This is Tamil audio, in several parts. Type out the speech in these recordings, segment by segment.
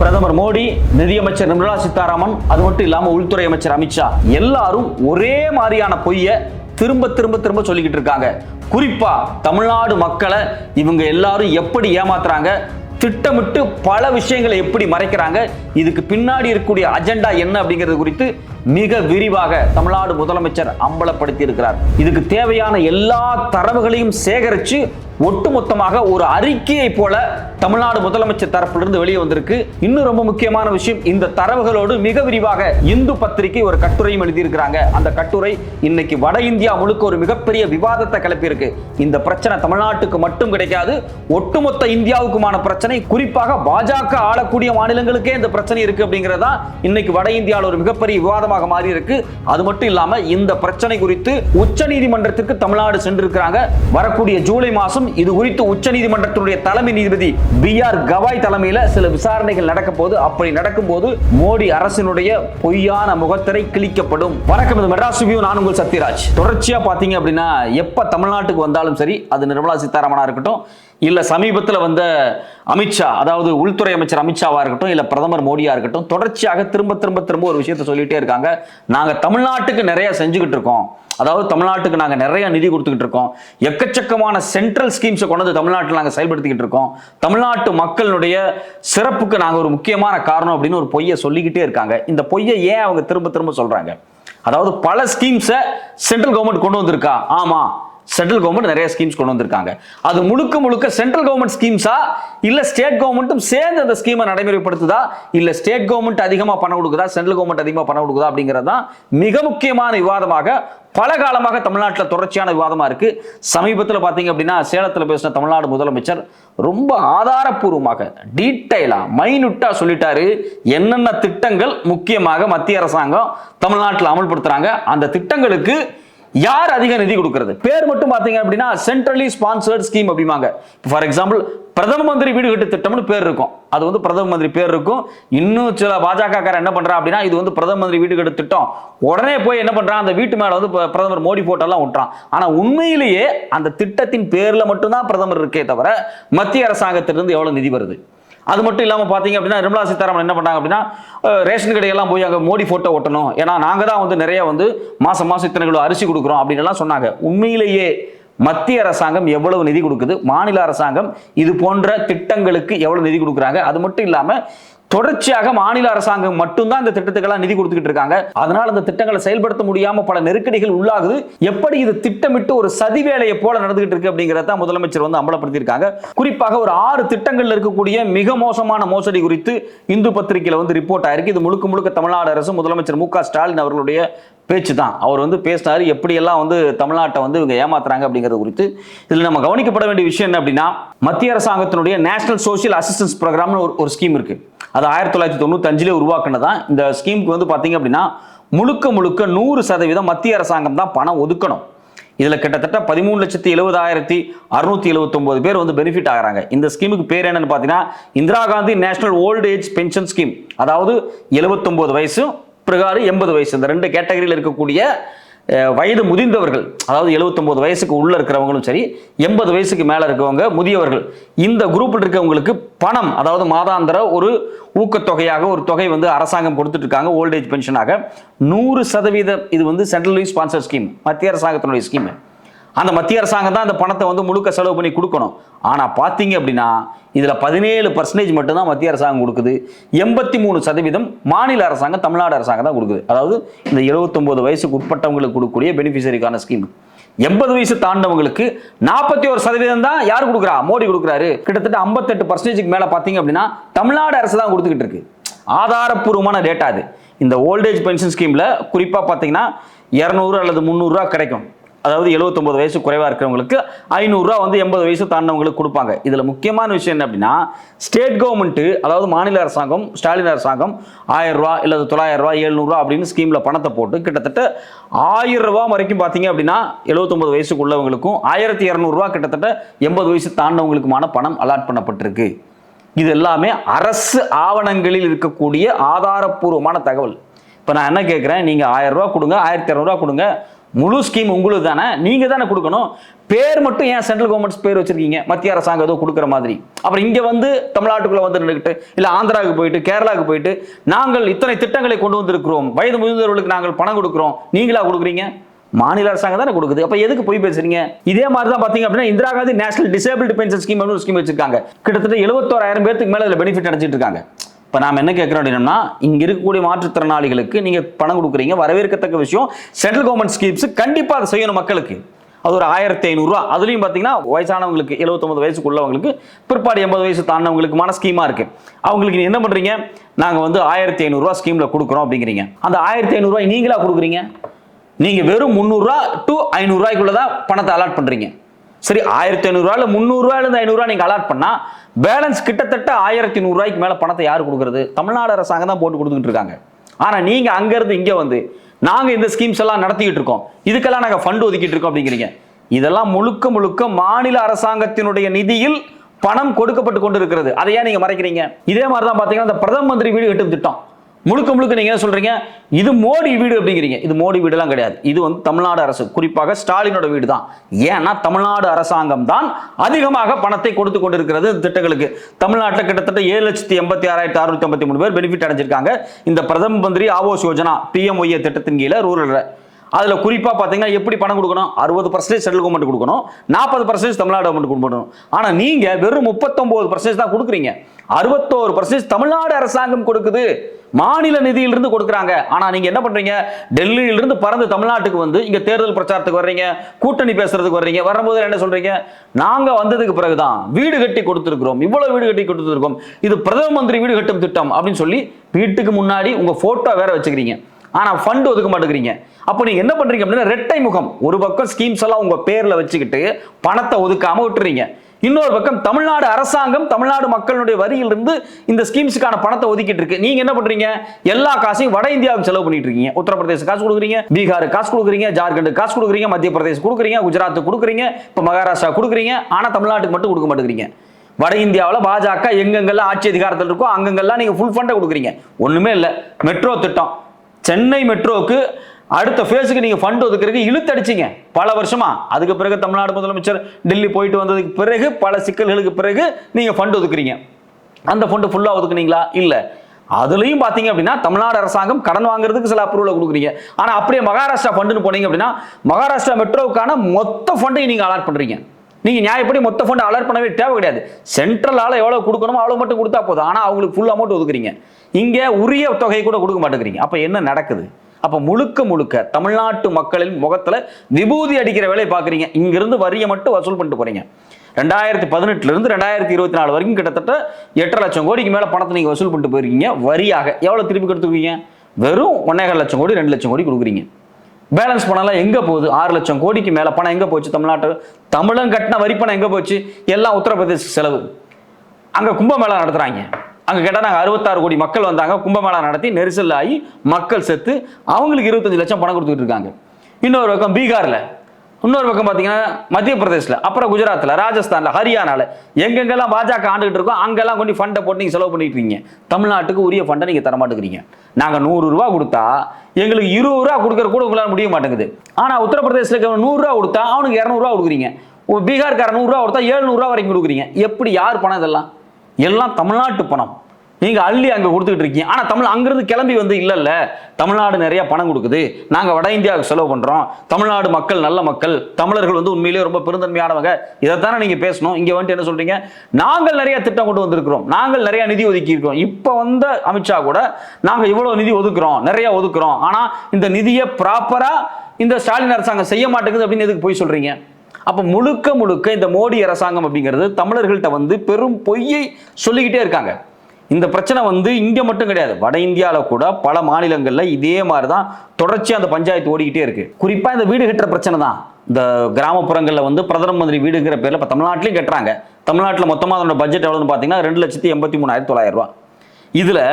பிரதமர் மோடி நிதியமைச்சர் நிர்மலா சீதாராமன் அது மட்டும் இல்லாம உள்துறை அமைச்சர் அமித்ஷா எல்லாரும் ஒரே மாதிரியான பொய்ய திரும்ப திரும்ப திரும்ப சொல்லிக்கிட்டு இருக்காங்க. குறிப்பா தமிழ்நாடு மக்களை இவங்க எல்லாரும் எப்படி ஏமாத்துறாங்க திட்டமிட்டு பல விஷயங்களை எப்படி மறைக்கிறாங்க இதுக்கு பின்னாடி இருக்கக்கூடிய அஜெண்டா என்ன அப்படிங்கிறது குறித்து மிக விரிவாக தமிழ்நாடு முதலமைச்சர் அம்பலப்படுத்தி இருக்கிறார் இதுக்கு தேவையான எல்லா தரவுகளையும் சேகரித்து ஒட்டுமொத்தமாக ஒரு அறிக்கையை போல தமிழ்நாடு முதலமைச்சர் தரப்பிலிருந்து வெளியே வந்திருக்கு. இன்னும் ரொம்ப முக்கியமான விஷயம் இந்த தரவுகளோடு மிக விரிவாக இந்து பத்திரிகை ஒரு கட்டுரையும் எழுதியிருக்கிறாங்க. அந்த கட்டுரை இன்னைக்கு வட இந்தியா முழுக்க ஒரு மிகப்பெரிய விவாதத்தை கிளப்பியிருக்கு. இந்த பிரச்சனை தமிழ்நாட்டுக்கு மட்டும் கிடைக்காது ஒட்டுமொத்த இந்தியாவுக்குமான பிரச்சனை குறிப்பாக பாஜக ஆளக்கூடிய மாநிலங்களுக்கே இந்த பிரச்சனை இருக்கு அப்படிங்கிறதா இன்னைக்கு வட இந்தியாவில் ஒரு மிகப்பெரிய விவாதமாக மாறி இருக்கு அது மட்டும் இல்லாம இந்த பிரச்சனை குறித்து உச்ச நீதிமன்றத்திற்கு தமிழ்நாடு சென்றிருக்கிறாங்க. வரக்கூடிய ஜூலை மாதம் இது குறித்து உச்ச நீதிமன்றத்தினுடைய தலைமை நீதிபதி பி ஆர் கவாய் தலைமையில சில விசாரணைகள் நடக்க போது அப்படி நடக்கும்போது மோடி அரசினுடைய பொய்யான முகத்திரை கிழிக்கப்படும். வணக்கம் இது மெட்ராஸ் ரிவ்யூ. நான் உங்கள் சத்யராஜ். தொடர்ச்சியா பாத்தீங்க அப்படின்னா எப்ப தமிழ்நாட்டுக்கு வந்தாலும் சரி அது நிர்மலா சீதாராமனா இருக்கட்டும் இல்லை சமீபத்தில் வந்த அமித்ஷா அதாவது உள்துறை அமைச்சர் அமித்ஷாவாக இருக்கட்டும் இல்லை பிரதமர் மோடியாக இருக்கட்டும் தொடர்ச்சியாக திரும்ப திரும்ப திரும்ப ஒரு விஷயத்த சொல்லிகிட்டே இருக்காங்க. நாங்கள் தமிழ்நாட்டுக்கு நிறைய செஞ்சுக்கிட்டு இருக்கோம். அதாவது தமிழ்நாட்டுக்கு நாங்கள் நிறைய நிதி கொடுத்துக்கிட்டு இருக்கோம். எக்கச்சக்கமான சென்ட்ரல் ஸ்கீம்ஸை கொண்டு வந்து தமிழ்நாட்டில் நாங்கள் செயல்படுத்திக்கிட்டு இருக்கோம். தமிழ்நாட்டு மக்களுடைய சிறப்புக்கு நாங்கள் ஒரு முக்கியமான காரணம் அப்படின்னு ஒரு பொய்யை சொல்லிக்கிட்டே இருக்காங்க. இந்த பொய்யை ஏன் அவங்க திரும்ப திரும்ப சொல்கிறாங்க அதாவது பல ஸ்கீம்ஸை சென்ட்ரல் கவர்மெண்ட் கொண்டு வந்திருக்கா? ஆமாம் சென்ட்ரல் கவர்மெண்ட் நிறைய ஸ்கீம்ஸ் கொண்டு வந்திருக்காங்க. அது முழுக்க முழுக்க சென்ட்ரல் கவர்மெண்ட் ஸ்கீம்ஸா இல்ல ஸ்டேட் கவர்மெண்ட்டும் சேர்ந்து அந்த ஸ்கீமை நடைமுறைப்படுத்துதா? இல்ல ஸ்டேட் கவர்மெண்ட் அதிகமா பணம் கொடுக்குதா? சென்ட்ரல் கவர்மெண்ட் அதிகமா பணம் கொடுக்குதா? அப்படிங்கிறது தான் மிக முக்கியமான விவாதமாக பல காலமாக தமிழ்நாட்டில் தொடர்ச்சியான விவாதமாக இருக்கு. சமீபத்தில் பார்த்தீங்க அப்படின்னா சேலத்தில் பேசின தமிழ்நாடு முதலமைச்சர் ரொம்ப ஆதாரப்பூர்வமாக டீட்டெயிலாக மைனுட்டாக சொல்லிட்டாரு. என்னென்ன திட்டங்கள் முக்கியமாக மத்திய அரசாங்கம் தமிழ்நாட்டில் அமல்படுத்துகிறாங்க அந்த திட்டங்களுக்கு யார் அதிக நிதி கொடுக்கறது? பேர் மட்டும் பாத்தீங்க அப்படின்னா சென்ட்ரலி ஸ்பான்சர்ட் ஸ்கீம் அப்படிம்பாங்க. ஃபார் எக்ஸாம்பிள் பிரதம மந்திரி வீடு கட்டு திட்டம்னு பேர் இருக்கும். அது வந்து பிரதம மந்திரி பேர் இருக்கும். இன்னும் சில பாஜக என்ன பண்றா அப்படின்னா இது வந்து பிரதம மந்திரி வீடு கட்டு திட்டம். உடனே போய் என்ன பண்றான்? அந்த வீட்டு மேல வந்து பிரதமர் மோடி போட்டோலாம் விட்டுறான் ஆனா உண்மையிலேயே அந்த திட்டத்தின் பேர்ல மட்டும்தான் பிரதமர் இருக்கே தவிர மத்திய அரசாங்கத்திலிருந்து எவ்வளவு நிதி வருது? அது மட்டும் இல்லாமல் பார்த்தீங்க அப்படின்னா நிர்மலா சீதாராமன் என்ன பண்ணாங்க அப்படின்னா ரேஷன் கடையெல்லாம் போய் அங்கே மோடி ஃபோட்டோ ஒட்டணும். ஏன்னா நாங்கள் தான் வந்து நிறைய வந்து மாதம் மாதம் இத்தனை கிலோ அரிசி கொடுக்குறோம் அப்படின்லாம் சொன்னாங்க. உண்மையிலேயே மத்திய அரசாங்கம் எவ்வளவு நிதி கொடுக்குது? மாநில அரசாங்கம் இது போன்ற திட்டங்களுக்கு எவ்வளவு நிதி கொடுக்குறாங்க? அது மட்டும் இல்லாமல் தொடர்ச்சியாக மாநில அரசாங்கம் மட்டும்தான் இந்த திட்டத்துக்கெல்லாம் நிதி கொடுத்துக்கிட்டு இருக்காங்க. அதனால இந்த திட்டங்களை செயல்படுத்த முடியாம பல நெருக்கடிகள் உள்ளாகுது. எப்படி இது திட்டமிட்டு ஒரு சதி வேலையை போல நடந்துகிட்டு இருக்கு அப்படிங்கறத முதலமைச்சர் வந்து அம்பலப்படுத்தியிருக்காங்க குறிப்பாக ஒரு ஆறு திட்டங்கள்ல இருக்கக்கூடிய மிக மோசமான மோசடி குறித்து இந்து பத்திரிகையில வந்து ரிப்போர்ட் ஆயிருக்கு. இது முழுக்க முழுக்க தமிழ்நாடு அரசு முதலமைச்சர் மு க ஸ்டாலின் அவர்களுடைய பேச்சு தான். அவர் வந்து பேசினார் எப்படியெல்லாம் வந்து தமிழ்நாட்டை வந்து இவங்க ஏமாத்துறாங்க அப்படிங்கிறது குறித்து. இதில் நம்ம கவனிக்கப்பட வேண்டிய விஷயம் என்ன அப்படின்னா மத்திய அரசாங்கத்தினுடைய நேஷனல் சோஷியல் அசிஸ்டன்ஸ் ப்ரோக்ராம்னு ஒரு ஒரு ஸ்கீம் இருக்கு. அது ஆயிரத்தி தொள்ளாயிரத்தி தொண்ணூத்தஞ்சிலே உருவாக்குனதான் இந்த ஸ்கீமுக்கு வந்து பார்த்தீங்க அப்படின்னா முழுக்க முழுக்க நூறு சதவீதம் மத்திய அரசாங்கம் தான் பணம் ஒதுக்கணும். இதில் கிட்டத்தட்ட பதிமூணு லட்சத்தி எழுபதாயிரத்தி அறுநூத்தி எழுபத்தொம்போது பேர் வந்து பெனிஃபிட் ஆகிறாங்க. இந்த ஸ்கீமுக்கு பேர் என்னன்னு பார்த்தீங்கன்னா Indira Gandhi national old age pension scheme அதாவது எழுபத்தொம்போது வயசும் பிரகாரம் எண்பது வயசு. இந்த ரெண்டு கேட்டகரியில் இருக்கக்கூடிய வயது முதிர்ந்தவர்கள் அதாவது 79 வயசுக்கு உள்ள இருக்கிறவங்களும் சரி எண்பது வயசுக்கு மேல இருக்கவங்க முதியவர்கள் இந்த குரூப்பில் இருக்கவங்களுக்கு பணம் அதாவது மாதாந்திர ஒரு ஊக்கத்தொகையாக ஒரு தொகை வந்து அரசாங்கம் கொடுத்துட்டு இருக்காங்க ஓல்டேஜ் பென்ஷனாக நூறு சதவீதம் இது வந்து சென்ட்ரல் ஸ்பான்சர் ஸ்கீம் மத்திய அரசாங்கத்தினுடைய ஸ்கீம் அந்த மத்திய அரசாங்கம் தான் அந்த பணத்தை வந்து முழுக்க செலவு பண்ணி கொடுக்கணும். ஆனால் பார்த்தீங்க அப்படின்னா இதில் பதினேழு பர்சன்டேஜ் மட்டும்தான் மத்திய அரசாங்கம் கொடுக்குது. எண்பத்தி மூணு சதவீதம் மாநில அரசாங்கம் தமிழ்நாடு அரசாங்கம் தான் கொடுக்குது. அதாவது இந்த 79 வயசுக்கு உட்பட்டவங்களுக்கு கொடுக்கக்கூடிய பெனிஃபிஷரிக்கான ஸ்கீம் எண்பது வயசு தாண்டவங்களுக்கு நாற்பத்தி ஒரு சதவீதம் தான் யார் கொடுக்குறா? மோடி கொடுக்குறாரு. கிட்டத்தட்ட ஐம்பத்தெட்டு பர்சன்டேஜ்க்கு மேலே பார்த்தீங்க அப்படின்னா தமிழ்நாடு அரசு தான் கொடுத்துக்கிட்டு இருக்கு. ஆதாரப்பூர்வமான டேட்டா அது. இந்த ஓல்டேஜ் பென்ஷன் ஸ்கீமில் குறிப்பாக பார்த்தீங்கன்னா இரநூறு அல்லது முந்நூறுரூவா கிடைக்கும். அதாவது 79 வயசு குறைவாக இருக்கிறவங்களுக்கு ஐநூறுரூவா வந்து எண்பது வயசு தாண்டவங்களுக்கு கொடுப்பாங்க. இதில் முக்கியமான விஷயம் என்ன அப்படின்னா ஸ்டேட் கவர்மெண்ட்டு அதாவது மாநில அரசாங்கம் ஸ்டாலின் அரசாங்கம் ஆயிரரூவா இல்லை தொள்ளாயிரரூவா தொள்ளாயிரம் ரூபா எழுநூறுவா அப்படின்னு ஸ்கீமில் பணத்தை போட்டு கிட்டத்தட்ட ஆயிரரூவா வரைக்கும் பார்த்தீங்க அப்படின்னா 79 வயசுக்கு உள்ளவங்களுக்கும் ஆயிரத்தி இரநூறுவா கிட்டத்தட்ட எண்பது வயசு தாண்டவங்களுக்குமான பணம் அலாட் பண்ணப்பட்டிருக்கு. இது எல்லாமே அரசு ஆவணங்களில் இருக்கக்கூடிய ஆதாரப்பூர்வமான தகவல். இப்போ நான் என்ன கேட்குறேன் நீங்கள் ஆயிரரூவா கொடுங்க ஆயிரத்தி இரநூறுவா கொடுங்க முழு ஸ்கீம் உங்களுக்கு தானே? நீங்கள் தானே கொடுக்கணும். பேர் மட்டும் ஏன் சென்ட்ரல் கவர்மெண்ட்ஸ் பேர் வச்சிருக்கீங்க? மத்திய அரசாங்கம் ஏதோ கொடுக்குற மாதிரி. அப்புறம் இங்க வந்து தமிழ்நாட்டுக்குள்ள வந்து நின்றுக்கிட்டு இல்ல ஆந்திராவுக்கு போயிட்டு கேரளாவுக்கு போயிட்டு நாங்கள் இத்தனை திட்டங்களை கொண்டு வந்திருக்கிறோம். வயது முதிர்ந்தவர்களுக்கு நாங்கள் பணம் கொடுக்குறோம். நீங்களா கொடுக்குறீங்க? மாநில அரசாங்கம் தானே கொடுக்குது. அப்ப எதுக்கு போய் பேசுறீங்க? இதே மாதிரி தான் பாத்தீங்க அப்படின்னா Indira Gandhi national disable pension scheme ஒரு ஸ்கீம் வச்சிருக்காங்க. கிட்டத்தட்ட எழுபத்தோராயிரம் பேருக்கு மேல இதுல பெனிஃபிட் அடைஞ்சிட்டு இருக்காங்க. இப்போ நாம் என்ன கேட்குறோம் அப்படின்னா இங்கே இருக்கக்கூடிய மாற்றுத்திறனாளிகளுக்கு நீங்கள் பணம் கொடுக்குறீங்க வரவேற்கத்தக்க விஷயம். சென்ட்ரல் கவர்மெண்ட் ஸ்கீம்ஸ் கண்டிப்பாக அதை செய்யணும் மக்களுக்கு. அது ஒரு ஆயிரத்தி ஐநூறுரூவா அதுலேயும் பார்த்தீங்கன்னா வயசானவங்களுக்கு எழுபத்தொம்பது வயசுக்குள்ளவங்களுக்கு பிற்பாடு எண்பது வயசு தாண்டவங்களுக்குமான ஸ்கீமாக இருக்குது அவங்களுக்கு நீங்கள் என்ன பண்ணுறீங்க நாங்கள் வந்து ஆயிரத்தி ஐநூறுரூவா ஸ்கீமில் கொடுக்குறோம் அப்படிங்கிறீங்க. அந்த ஆயிரத்தி ஐநூறுரூவா நீங்களா கொடுக்குறீங்க? நீங்கள் வெறும் முந்நூறுரூவா டு ஐநூறுரூவாய்க்குள்ளே தான் பணத்தை அலாட் பண்ணுறீங்க சரி ஆயிரத்தி ஐநூறுரூவா இல்லை முந்நூறுரூவாயிலேருந்து ஐநூறுரூவா நீங்கள் அலாட் பண்ணால் பேலன்ஸ் கிட்டத்தட்ட ஆயிரத்தி நூறுரூவாய்க்கு மேலே பணத்தை யார் கொடுக்குறது? தமிழ்நாடு அரசாங்கம் தான் போட்டு கொடுத்துக்கிட்டு இருக்காங்க. ஆனால் நீங்கள் அங்கேருந்து இங்கே வந்து நாங்கள் இந்த ஸ்கீம்ஸ் எல்லாம் நடத்திக்கிட்டு இருக்கோம். இதுக்கெல்லாம் நாங்கள் ஃபண்ட் ஒதுக்கிட்டு இருக்கோம் அப்படிங்கிறீங்க. இதெல்லாம் முழுக்க முழுக்க மாநில அரசாங்கத்தினுடைய நிதியில் பணம் கொடுக்கப்பட்டு கொண்டு இருக்கிறது அதை ஏன் நீங்கள் மறைக்கிறீங்க? இதே மாதிரி தான் பார்த்தீங்கன்னா இந்த பிரதம மந்திரி வீடு கட்டும் திட்டம். முழுக்க முழுக்க நீங்க என்ன சொல்றீங்க? இது மோடி வீடு அப்படிங்கிறீங்க. இது மோடி வீடுலாம் கிடையாது. இது வந்து தமிழ்நாடு அரசு. குறிப்பாக ஸ்டாலினோட வீடு தான் ஏன்னா தமிழ்நாடு அரசாங்கம் தான் அதிகமாக பணத்தை கொடுத்து கொண்டிருக்கிறது திட்டங்களுக்கு. தமிழ்நாட்டில் கிட்டத்தட்ட ஏழு லட்சத்தி எண்பத்தி ஆறாயிரத்தி அறுநூத்தி ஐம்பத்தி மூணு பேர் பெனிஃபிட் அடைஞ்சிருக்காங்க. இந்த பிரதம மந்திரி ஆவோஸ் யோஜனா பிஎம்ஒய்ஏ திட்டத்தின் கீழே ரூரல் அதில் குறிப்பாக பார்த்தீங்கன்னா எப்படி பணம் கொடுக்கணும்? அறுபது பர்சன்டேஜ் சென்ட்ரல் கவர்மெண்ட் கொடுக்கணும். நாற்பது பர்சன்டேஜ் தமிழ்நாடு கவர்மெண்ட் கொடுக்கணும். ஆனால் நீங்கள் வெறும் முப்பத்தொம்போது பர்சன்டேஜ் தான் கொடுக்குறீங்க. அறுபத்தோரு பர்சன்டேஜ் தமிழ்நாடு அரசாங்கம் கொடுக்குது. மாநில நிதியிலிருந்து கொடுக்குறாங்க. ஆனால் நீங்கள் என்ன பண்ணுறீங்க டெல்லியிலிருந்து பறந்து தமிழ்நாட்டுக்கு வந்து இங்கே தேர்தல் பிரச்சாரத்துக்கு வர்றீங்க. கூட்டணி பேசுறதுக்கு வர்றீங்க. வரும்போது என்ன சொல்கிறீங்க நாங்கள் வந்ததுக்கு பிறகு தான் வீடு கட்டி கொடுத்துருக்குறோம். இவ்வளோ வீடு கட்டி கொடுத்துருக்கோம் இது பிரதம மந்திரி வீடு கட்டும் திட்டம் அப்படின்னு சொல்லி வீட்டுக்கு முன்னாடி உங்கள் ஃபோட்டோ வேற வச்சுக்கிறீங்க. ஆனால் ஃபண்ட் ஒதுக்க மாட்டேங்கிறீங்க. அப்போ நீங்க என்ன பண்றீங்க அப்படின்னா ரெட்டை முகம். ஒரு பக்கம் ஸ்கீம்ஸ் எல்லாம் உங்க பேர்ல வச்சுக்கிட்டு பணத்தை ஒதுக்காம விட்டுறீங்க. இன்னொரு பக்கம் தமிழ்நாடு அரசாங்கம் தமிழ்நாடு மக்களுடைய வரியிலிருந்து இந்த ஸ்கீம்ஸுக்கான பணத்தை ஒதுக்கிட்டு இருக்கு. நீங்க என்ன பண்றீங்க? எல்லா காசையும் வட இந்தியாவுக்கு செலவு பண்ணிட்டு இருக்கீங்க. உத்தரப்பிரதேச காசு கொடுக்குறீங்க பீகார் காசு கொடுக்குறீங்க ஜார்க்கண்ட் காசு கொடுக்குறீங்க மத்திய பிரதேசம் கொடுக்குறீங்க குஜராத் கொடுக்குறீங்க இப்போ மகாராஷ்டிரா கொடுக்குறீங்க. ஆனால் தமிழ்நாட்டுக்கு மட்டும் கொடுக்க மாட்டேங்கிறீங்க. வட இந்தியாவில் பாஜக எங்கெங்கெல்லாம் ஆட்சி அதிகாரத்தில் இருக்கோ அங்கங்கெல்லாம் நீங்கள் ஃபுல் ஃபண்டை கொடுக்குறீங்க. ஒன்றுமே இல்லை. மெட்ரோ திட்டம். சென்னை மெட்ரோக்கு அடுத்த ஃபேஸுக்கு நீங்கள் ஃபண்ட் ஒதுக்குறதுக்கு இழுத்தடிச்சிங்க. பல வருஷமா. அதுக்கு பிறகு தமிழ்நாடு முதலமைச்சர் டெல்லி போயிட்டு வந்ததுக்கு பிறகு பல சிக்கல்களுக்கு பிறகு நீங்கள் ஃபண்ட் ஒதுக்குறீங்க. அந்த ஃபண்டு ஃபுல்லாக ஒதுக்குனீங்களா? இல்லை. அதுலேயும் பார்த்தீங்க அப்படின்னா தமிழ்நாடு அரசாங்கம் கடன் வாங்குறதுக்கு சில அப்ரூவலை கொடுக்குறீங்க. ஆனால் அப்படியே மகாராஷ்டிரா ஃபண்டுன்னு போனீங்க அப்படின்னா மகாராஷ்டிரா மெட்ரோவுக்கான மொத்த ஃபண்டையும் நீங்கள் அலாட் பண்ணுறீங்க நீங்கள் நியாயப்படி மொத்த ஃபண்ட் அலர்ட் பண்ணவே தேவை கிடையாது. சென்ட்ரலால் எவ்வளோ கொடுக்கணுமோ அவ்வளோ மட்டும் கொடுத்தா போதும். ஆனால் அவங்களுக்கு ஃபுல் அமௌண்ட் ஒதுக்குறீங்க. இங்கே உரிய தொகை கூட கொடுக்க மாட்டேங்கிறீங்க. அப்போ என்ன நடக்குது? அப்போ முழுக்க முழுக்க தமிழ்நாட்டு மக்களின் முகத்தில் விபூதி அடிக்கிற வேலையை பார்க்குறீங்க இங்கிருந்து வரியை மட்டும் வசூல் பண்ணிட்டு போகிறீங்க ரெண்டாயிரத்தி பதினெட்டுலேருந்து ரெண்டாயிரத்தி இருபத்தி நாலு வரைக்கும் கிட்டத்தட்ட எட்டரை லட்சம் கோடிக்கு மேலே பணத்தை நீங்கள் வசூல் பண்ணிட்டு போயிருக்கீங்க. வரியாக எவ்வளோ திருப்பி கொடுத்துருக்கீங்க? வெறும் ஒன்னேகால் லட்சம் கோடி ரெண்டு லட்சம் கோடி கொடுக்குறீங்க. பேலன்ஸ் பணம்லாம் எங்கே போகுது? ஆறு லட்சம் கோடிக்கு மேலே பணம் எங்கே போச்சு தமிழ்நாட்டு? தமிழன் கட்டின வரி பணம் எங்கே போச்சு? எல்லாம் உத்தரப்பிரதேச செலவு. அங்கே கும்பமேளா நடத்துகிறாங்க அங்க கேட்டா நாங்க அறுபத்தாறு கோடி மக்கள் வந்தாங்க கும்பமேளா நடத்தி நெரிசல் ஆகி மக்கள் செத்து அவங்களுக்கு இருபத்தஞ்சு லட்சம் பணம் கொடுத்துட்டு இருக்காங்க. இன்னொரு பக்கம் பீகார்ல. இன்னொரு பக்கம் பார்த்தீங்கன்னா மத்திய பிரதேசில் அப்புறம் குஜராத்தில் ராஜஸ்தானில் ஹரியானாவில் எங்கெங்கெல்லாம் பாஜக ஆண்டுகிட்டு இருக்கோ அங்கெல்லாம் கொண்டு ஃபண்டை போட்டு நீங்கள் செலவு பண்ணிட்டு இருக்கீங்க. தமிழ்நாட்டுக்கு உரிய ஃபண்டை நீங்கள் தர நாங்கள் நூறுரூவா கொடுத்தா எங்களுக்கு இருபது ரூபா கொடுக்குற கூட உங்களால் முடிய மாட்டேங்குது. ஆனால் உத்தரப்பிரதேசில் நூறுரூவா கொடுத்தா அவனுக்கு இரநூறுவா கொடுக்குறீங்க. ஒரு நூறுரூவா கொடுத்தா ஏழுநூறுவா வரைக்கும் கொடுக்குறீங்க. எப்படி யார் பணம் இதெல்லாம்? எல்லாம் தமிழ்நாட்டு பணம். நீங்க அள்ளி அங்க கொடுத்துக்கிட்டு இருக்கீங்க. ஆனா தமிழ் அங்கிருந்து கிளம்பி வந்து இல்ல இல்ல தமிழ்நாடு நிறைய பணம் கொடுக்குது. நாங்க வட இந்தியாவுக்கு செலவு பண்றோம். தமிழ்நாடு மக்கள் நல்ல மக்கள். தமிழர்கள் வந்து உண்மையிலேயே ரொம்ப பெருந்தன்மையானவங்க. இதைத்தானே நீங்க பேசணும். இங்க வந்துட்டு என்ன சொல்றீங்க? நாங்கள் நிறைய திட்டம் கொண்டு வந்திருக்கிறோம். நாங்கள் நிறைய நிதி ஒதுக்கி இருக்கோம் இப்ப வந்த அமித்ஷா கூட நாங்க இவ்வளவு நிதி ஒதுக்குறோம். நிறைய ஒதுக்குறோம். ஆனா இந்த நிதியை ப்ராப்பரா இந்த ஸ்டாலின் அரசாங்கம் செய்ய மாட்டேங்குது அப்படின்னு எதுக்கு போய் சொல்றீங்க? அப்ப முழுக்க முழுக்க இந்த மோடி அரசாங்கம் அப்படிங்கிறது தமிழர்கள்ட்ட வந்து பெரும் பொய்யை சொல்லிக்கிட்டே இருக்காங்க. இந்த பிரச்சனை வந்து இங்கே மட்டும் கிடையாது. வட இந்தியாவில் கூட பல மாநிலங்களில் இதே மாதிரி தான் தொடர்ச்சியாக அந்த பஞ்சாயத்து ஓடிக்கிட்டே இருக்குது குறிப்பாக இந்த வீடு கட்டுற பிரச்சனை தான். இந்த கிராமப்புறங்களில் வந்து பிரதம மந்திரி வீடுங்கிற பேரில் இப்போ தமிழ்நாட்டிலையும் கட்டுறாங்க. தமிழ்நாட்டில் மொத்தமாக அதோட பட்ஜெட் எவ்வளோன்னு பார்த்தீங்கன்னா ரெண்டு லட்சத்தி எண்பத்தி மூணாயிரத்தி தொள்ளாயிரம் ரூபாய் இதில்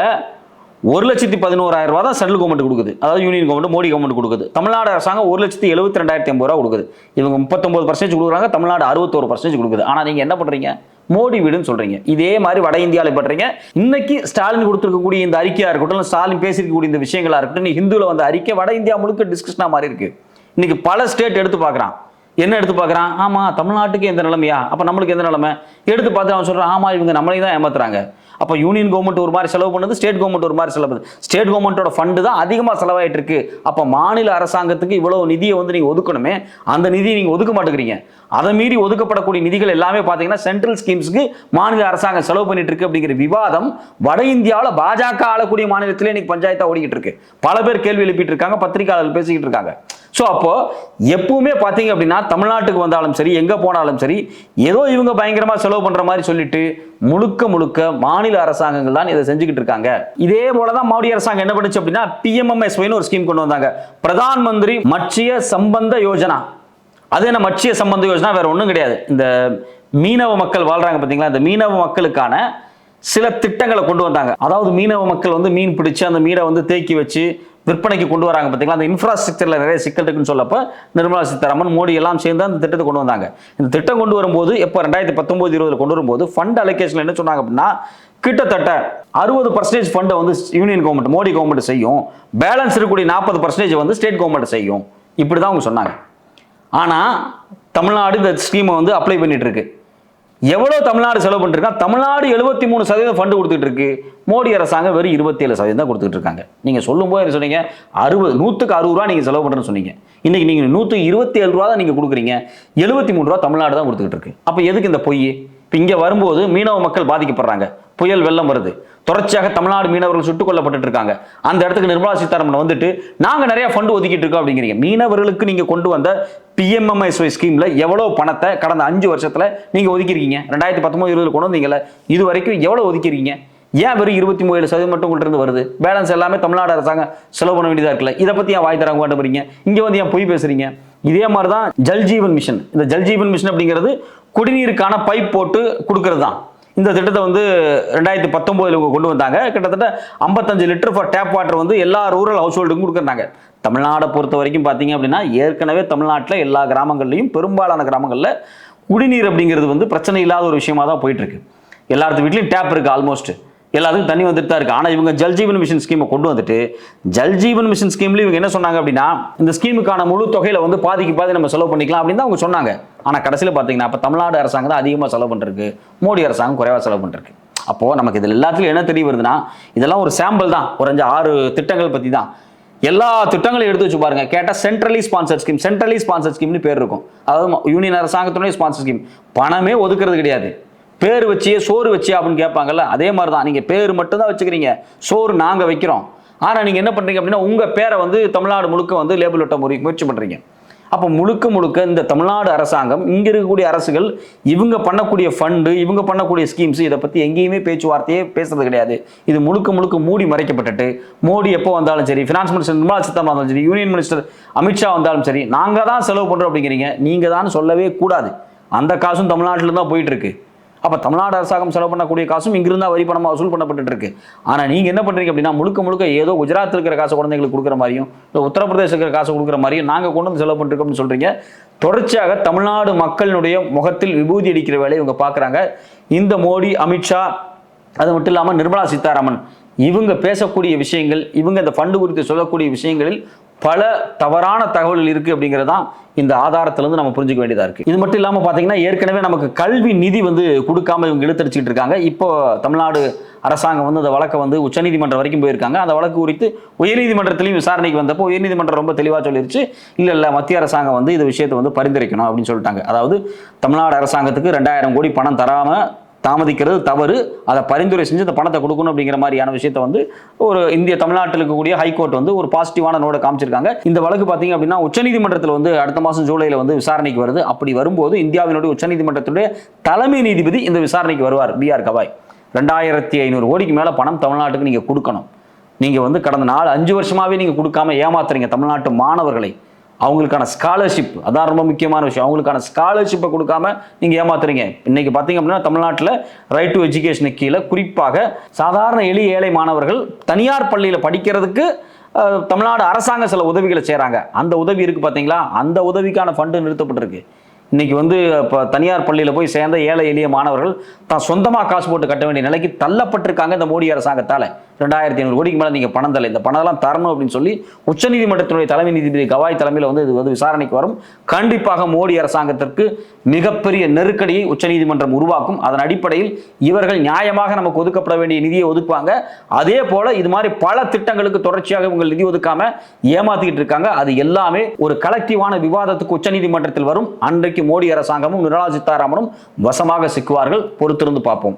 ஒரு லட்சத்தி பதினோராயிரம் ரூபா தான் சென்ட்ரல் கவர்மெண்ட் கொடுக்குது. அதாவது யூனியன் கவர்மெண்ட் மோடி கவர்மெண்ட் கொடுக்குது. தமிழ்நாடு அரசாங்கம் ஒரு லட்சத்தி எழுபத்தி ரெண்டாயிரத்தி ஐம்பது ரூபா கொடுக்குது. இவங்க முப்பத்தொம்பது பர்சன்டேஜ் கொடுக்குறாங்க தமிழ்நாடு அறுபத்தோரு பர்சன்டேஜ் கொடுக்குது. ஆனால் நீங்கள் என்ன பண்ணுறீங்க மோடி வீடுன்னு சொல்றீங்க. இதே மாதிரி வட இந்தியாவில் பண்றீங்க. இன்னைக்கு ஸ்டாலின் கொடுத்துருக்கக்கூடிய இந்த அறிக்கையா இருக்கட்டும் ஸ்டாலின் பேசியிருக்கக்கூடிய இந்த விஷயங்களா இருக்கட்டும் ஹிந்துல வந்த அறிக்கை வட இந்தியா முழுக்க டிஸ்கஷனா மாதிரி இருக்கு. இன்னைக்கு பல ஸ்டேட் எடுத்து பார்க்குறான். என்ன எடுத்து பார்க்குறான்? ஆமா தமிழ்நாட்டுக்கு எந்த நிலைமையா? அப்போ நம்மளுக்கு எந்த நிலைமை? எடுத்து பார்த்து அவன் சொல்கிறான் ஆமா இவங்க நம்மளையும் தான் ஏமாத்துறாங்க. அப்போ யூனியன் கவர்மெண்ட் ஒரு மாதிரி செலவு பண்ணுது ஸ்டேட் கவர்மெண்ட் ஒரு மாதிரி செலவு பண்ணுது. ஸ்டேட் கவர்மெண்ட்டோட ஃபண்டு தான் அதிகமாக செலவாயிட்டு இருக்கு. அப்போ மாநில அரசாங்கத்துக்கு இவ்வளோ நிதியை வந்து நீங்கள் ஒதுக்கணுமே அந்த நிதியை நீங்கள் ஒதுக்க மாட்டேங்கிறீங்க. அதை மீறி ஒதுக்கப்படக்கூடிய நிதிகள் எல்லாமே பார்த்தீங்கன்னா சென்ட்ரல் ஸ்கீம்ஸ்க்கு மாநில அரசாங்கம் செலவு பண்ணிட்டு இருக்கு அப்படிங்கிற விவாதம் வட இந்தியாவில் பாஜக ஆளக்கூடிய மாநிலத்திலே இன்னைக்கு பஞ்சாயத்தா ஓடிக்கிட்டு இருக்கு. பல பேர் கேள்வி எழுப்பிட்டு இருக்காங்க பத்திரிகையாளர்கள் பேசிக்கிட்டு இருக்காங்க. ஸோ அப்போ எப்பவுமே பார்த்தீங்க அப்படின்னா தமிழ்நாட்டுக்கு வந்தாலும் சரி எங்கே போனாலும் சரி ஏதோ இவங்க பயங்கரமாக செலவு பண்ணுற மாதிரி சொல்லிட்டு முழுக்க முழுக்க மாநில அரசாங்கங்கள் தான் இதை செஞ்சுக்கிட்டு இருக்காங்க. இதே போல தான் மோடி அரசாங்கம் என்ன பண்ணுச்சு அப்படின்னா பிஎம்எம்எஸ்ஒய்னு ஒரு ஸ்கீம் கொண்டு வந்தாங்க. பிரதான் மந்திரி மட்சிய சம்பந்த யோஜனா. அது என்ன மட்சிய சம்பந்த யோஜனா? வேற ஒன்றும் கிடையாது. இந்த மீனவ மக்கள் வாழ்றாங்க பார்த்தீங்களா? இந்த மீனவ மக்களுக்கான சில திட்டங்களை கொண்டு வந்தாங்க. அதாவது மீனவ மக்கள் வந்து மீன் பிடிச்சு அந்த மீனை வந்து தேக்கி வச்சு விற்பனைக்கு கொண்டு வராங்க பார்த்தீங்களா அந்த இன்ஃப்ராஸ்ட்ரக்சரில் நிறைய சிக்கல் இருக்குன்னு சொல்லப்போ நிர்மலா சீதாராமன் மோடி எல்லாம் சேர்ந்து அந்த திட்டத்தை கொண்டு வந்தாங்க. இந்த திட்டம் கொண்டு வரும்போது எப்போ ரெண்டாயிரத்தி பத்தொம்போது இருபதில் கொண்டு வரும்போது ஃபண்ட் அலோகேஷன் என்ன சொன்னாங்க அப்படின்னா கிட்டத்தட்ட அறுபது பர்சன்டேஜ் ஃபண்டை வந்து யூனியன் கவர்மெண்ட் மோடி கவர்மெண்ட் செய்யும். பேலன்ஸ் இருக்கக்கூடிய நாற்பது பர்சன்டேஜ் வந்து ஸ்டேட் கவர்மெண்ட் செய்யும். இப்படி தான் அவங்க சொன்னாங்க. ஆனால் தமிழ்நாடு இந்த ஸ்கீமை வந்து அப்ளை பண்ணிட்டு இருக்கு. எவ்வளோ தமிழ்நாடு செலவு பண்ணிருக்கான் தமிழ்நாடு எழுபத்தி மூணு சதவீதம் ஃபண்டு கொடுத்துட்டு இருக்கு மோடி அரசாங்கம் வெறும் இருபத்தி ஏழு சதவீதம் தான் கொடுத்துட்டு இருக்காங்க நீங்கள் சொல்லும்போது என்ன சொன்னீங்க? அறுபது நூற்றுக்கு அறுபது ரூபா நீங்கள் செலவு பண்ணுறேன்னு சொன்னீங்க. இன்னைக்கு நீங்கள் நூற்று இருபத்தி ஏழு ரூபா தான் நீங்கள் கொடுக்குறீங்க. எழுபத்தி மூணு ரூபா தமிழ்நாடு தான் கொடுத்துக்கிட்டு இருக்கு அப்போ எதுக்கு இந்த பொய் இப்போ இங்கே வரும்போது மீனவ மக்கள் பாதிக்கப்படுறாங்க. புயல் வெள்ளம் வருது. தொடர்ச்சியாக தமிழ்நாடு மீனவர்கள் சுட்டுக் கொல்லப்பட்டு இருக்காங்க. அந்த இடத்துக்கு நிர்மலா சீதாராமன் வந்துட்டு நாங்கள் நிறைய ஃபண்டு ஒதுக்கிட்டு இருக்கோம் அப்படிங்கிறீங்க. மீனவர்களுக்கு நீங்க கொண்டு வந்த பிஎம்எம்எஸ்ஒய் ஸ்கீம்ல எவ்வளவு பணத்தை கடந்த அஞ்சு வருஷத்துல நீங்க ஒதுக்கிருக்கீங்க ரெண்டாயிரத்தி பத்தொன்பது இருபதுல கொண்டு வந்தீங்கல்ல. இது வரைக்கும் எவ்வளவு ஒதுக்கிருக்கீங்க ஏன் வெறும் இருபத்தி மூணு சதவீதம் மட்டும் உங்கள்கிட்ட இருந்து வருது? பேலன்ஸ் எல்லாமே தமிழ்நாடு அரசாங்கம் செலவு பண்ண வேண்டியதாக இருக்குல்ல? இதை பத்தி ஏன் வாய் தராங்க மாட்டேங்கிறீங்க இங்க வந்து ஏன் பொய் பேசுறீங்க? இதே மாதிரி தான் ஜல்ஜீவன் மிஷன் இந்த ஜல்ஜீவன் மிஷன் அப்படிங்கிறது குடிநீருக்கான பைப் போட்டு கொடுக்கறது தான் இந்த திட்டத்தை வந்து ரெண்டாயிரத்தி பத்தொம்போதில் இவங்க கொண்டு வந்தாங்க. கிட்டத்தட்ட ஐம்பத்தஞ்சு லிட்டர் ஃபார் டேப் வாட்டர் வந்து எல்லா ரூரல் ஹவுஸ் ஹோல்டுக்கும் கொடுக்குறாங்க. தமிழ்நாடை பொறுத்த வரைக்கும் பார்த்தீங்க அப்படின்னா ஏற்கனவே தமிழ்நாட்டில் எல்லா கிராமங்கள்லையும் பெரும்பாலான கிராமங்களில் குடிநீர் அப்படிங்கிறது வந்து பிரச்சனை இல்லாத ஒரு விஷயமாக தான் போயிட்டுருக்கு எல்லாத்து வீட்லையும் டேப் இருக்குது ஆல்மோஸ்ட் எல்லாத்துக்கும் தண்ணி வந்துட்டு தான் இருக்குது ஆனால் இவங்க ஜல்ஜீவன் மிஷன் ஸ்கீமை கொண்டு வந்துட்டு ஜல்ஜீவன் மிஷன் ஸ்கீம்ல இவங்க என்ன சொன்னாங்க அப்படின்னா இந்த ஸ்கீமுக்கான முழு தொகையில் வந்து பாதிக்கு பாதி நம்ம செலவு பண்ணிக்கலாம் அப்படின்னு தான் அவங்க சொன்னாங்க. ஆனால் கடைசியில் பார்த்தீங்கன்னா அப்போ தமிழ்நாடு அரசாங்கம் தான் அதிகமாக செலவு பண்ணிருக்கு மோடி அரசாங்கம் குறைவாக செலவு பண்ணிருக்கு அப்போது நமக்கு இதில் எல்லாத்துலையும் என்ன தெரிய வருதுன்னா இதெல்லாம் ஒரு சாம்பிள் தான். ஒரு அஞ்சு ஆறு திட்டங்கள் பற்றி தான். எல்லா திட்டங்களையும் எடுத்து வச்சு பாருங்க. கேட்டால் centrally sponsor scheme centrally sponsor ஸ்கீம்னு பேர் இருக்கும். அதாவது யூனியன் அரசாங்கத்துடைய ஸ்பான்சர் ஸ்கீம் பணமே ஒதுக்குறது கிடையாது. பேர் வச்சியே சோறு வச்சியா அப்படின்னு கேட்பாங்கல்ல அதே மாதிரி தான் நீங்கள் பேர் மட்டும்தான் வச்சுக்கிறீங்க. சோறு நாங்கள் வைக்கிறோம். ஆனால் நீங்கள் என்ன பண்ணுறீங்க அப்படின்னா உங்கள் பேரை வந்து தமிழ்நாடு முழுக்க வந்து லேபிள் ஒட்ட முறை முயற்சி பண்ணுறீங்க அப்போ முழுக்க முழுக்க இந்த தமிழ்நாடு அரசாங்கம் இங்கே இருக்கக்கூடிய அரசுகள் இவங்க பண்ணக்கூடிய ஃபண்டு இவங்க பண்ணக்கூடிய ஸ்கீம்ஸ் இதை பற்றி எங்கேயுமே பேச்சுவார்த்தையே பேசுறது கிடையாது. இது முழுக்க முழுக்க மூடி மறைக்கப்பட்டுட்டு மோடி எப்போ வந்தாலும் சரி ஃபினான்ஸ் மினிஸ்டர் நிர்மலா சீதாராமன் வந்தாலும் சரி யூனியன் மினிஸ்டர் அமித்ஷா வந்தாலும் சரி நாங்கள் தான் செலவு பண்ணுறோம் அப்படிங்கிறீங்க. நீங்கள் தான் சொல்லவே கூடாது. அந்த காசும் தமிழ்நாட்டில் தான் போயிட்டு இருக்கு. அப்போ தமிழ்நாடு அரசாங்கம் செலவு பண்ணக்கூடிய காசும் இங்கிருந்தா வரி பணமாக வசூல் பண்ணப்பட்டு இருக்கு ஆனால் நீங்கள் என்ன பண்ணுறீங்க அப்படின்னா முழுக்க முழுக்க ஏதோ குஜராத் இருக்கிற காசு குழந்தைங்களுக்கு கொடுக்குற மாதிரியும் இல்லை உத்தரப்பிரதேச இருக்கிற காசு கொடுக்குற மாதிரியும் நாங்கள் கொண்டு வந்து செலவு பண்ணிருக்கோம்னு சொல்கிறீங்க தொடர்ச்சியாக தமிழ்நாடு மக்களினுடைய முகத்தில் விபூதி அடிக்கிற வேலையை இவங்க பார்க்குறாங்க. இந்த மோடி அமித்ஷா அது மட்டும் இல்லாமல் நிர்மலா சீதாராமன் இவங்க பேசக்கூடிய விஷயங்கள் இவங்க இந்த ஃபண்டு குறித்து சொல்லக்கூடிய விஷயங்களில் பல தவறான தகவல்கள் இருக்கு அப்படிங்கிறது தான் இந்த ஆதாரத்திலிருந்து நம்ம புரிஞ்சுக்க வேண்டியதா இருக்கு. இது மட்டும் இல்லாமல் பார்த்தீங்கன்னா ஏற்கனவே நமக்கு கல்வி நிதி வந்து கொடுக்காம இவங்க இழுத்தடிச்சிக்கிட்டு இருக்காங்க. இப்போ தமிழ்நாடு அரசாங்கம் வந்து அந்த வழக்கை வந்து உச்சநீதிமன்றம் வரைக்கும் போயிருக்காங்க. அந்த வழக்கு குறித்து உயர்நீதிமன்றத்திலையும் விசாரணைக்கு வந்தப்போ உயர்நீதிமன்றம் ரொம்ப தெளிவாக சொல்லிருச்சு. இல்லை இல்லை மத்திய அரசாங்கம் வந்து இந்த விஷயத்தை வந்து பரிந்துரைக்கணும் அப்படின்னு சொல்லிட்டாங்க. அதாவது தமிழ்நாடு அரசாங்கத்துக்கு ரெண்டாயிரம் கோடி பணம் தராமல் தாமதிக்கிறது தவறு. அதை பரிந்துரை செஞ்சு இந்த பணத்தை கொடுக்கணும் அப்படிங்கிற மாதிரியான விஷயத்தை வந்து ஒரு இந்திய தமிழ்நாட்டில் இருக்கக்கூடிய ஹைகோர்ட் வந்து ஒரு பாசிட்டிவான நோட காமிச்சிருக்காங்க. இந்த வழக்கு பார்த்தீங்க அப்படின்னா உச்சநீதிமன்றத்தில் வந்து அடுத்த மாதம் ஜூலையில் வந்து விசாரணைக்கு வருது. அப்படி வரும்போது இந்தியாவினுடைய உச்சநீதிமன்றத்துடைய தலைமை நீதிபதி இந்த விசாரணைக்கு வருவார் பி ஆர் கவாய். ரெண்டாயிரத்தி ஐநூறு கோடிக்கு மேலே பணம் தமிழ்நாட்டுக்கு நீங்கள் கொடுக்கணும். நீங்கள் வந்து கடந்த நாலு அஞ்சு வருஷமாகவே நீங்கள் கொடுக்காம ஏமாத்துறீங்க தமிழ்நாட்டு மாணவர்களை. அவங்களுக்கான ஸ்காலர்ஷிப் அதான் ரொம்ப முக்கியமான விஷயம். அவங்களுக்கான ஸ்காலர்ஷிப்பை கொடுக்காம நீங்கள் ஏமாத்துறீங்க. இன்னைக்கு பார்த்தீங்க அப்படின்னா தமிழ்நாட்டில் ரைட் டு எஜுகேஷனுக்கு கீழே குறிப்பாக சாதாரண எளிய ஏழை மாணவர்கள் தனியார் பள்ளியில் படிக்கிறதுக்கு தமிழ்நாடு அரசாங்கம் சில உதவிகளை செய்கிறாங்க அந்த உதவி இருக்குது பார்த்தீங்களா அந்த உதவிக்கான ஃபண்டு நிறுத்தப்பட்டிருக்கு. இன்னைக்கு வந்து இப்போ தனியார் பள்ளியில் போய் சேர்ந்த ஏழை எளிய மாணவர்கள் தான் சொந்தமாக காசு போட்டு கட்ட வேண்டிய நிலைக்கு தள்ளப்பட்டிருக்காங்க இந்த மோடி அரசாங்கத்தால். ரெண்டாயிரத்தி ஐநூறு கோடிக்கு மேலே நீங்கள் பணம் தரல. இந்த பணம்லாம் தரணும் அப்படின்னு சொல்லி உச்சநீதிமன்றத்தினுடைய தலைமை நீதிபதி கவாய் தலைமையில் வந்து இது வந்து விசாரணைக்கு வரும். கண்டிப்பாக மோடி அரசாங்கத்திற்கு மிகப்பெரிய நெருக்கடியை உச்சநீதிமன்றம் உருவாக்கும். அதன் அடிப்படையில் இவர்கள் நியாயமாக நமக்கு ஒதுக்கப்பட வேண்டிய நிதியை ஒதுக்குவாங்க. அதே போல இது மாதிரி பல திட்டங்களுக்கு தொடர்ச்சியாக இவங்க நிதி ஒதுக்காம ஏமாத்திக்கிட்டு இருக்காங்க. அது எல்லாமே ஒரு கலெக்டிவான விவாதத்துக்கு உச்சநீதிமன்றத்தில் வரும். அன்றைக்கு மோடி அரசாங்கமும் நிர்மலா சீதாராமனும் வசமாக சிக்குவார்கள். பொறுத்திருந்து பார்ப்போம்.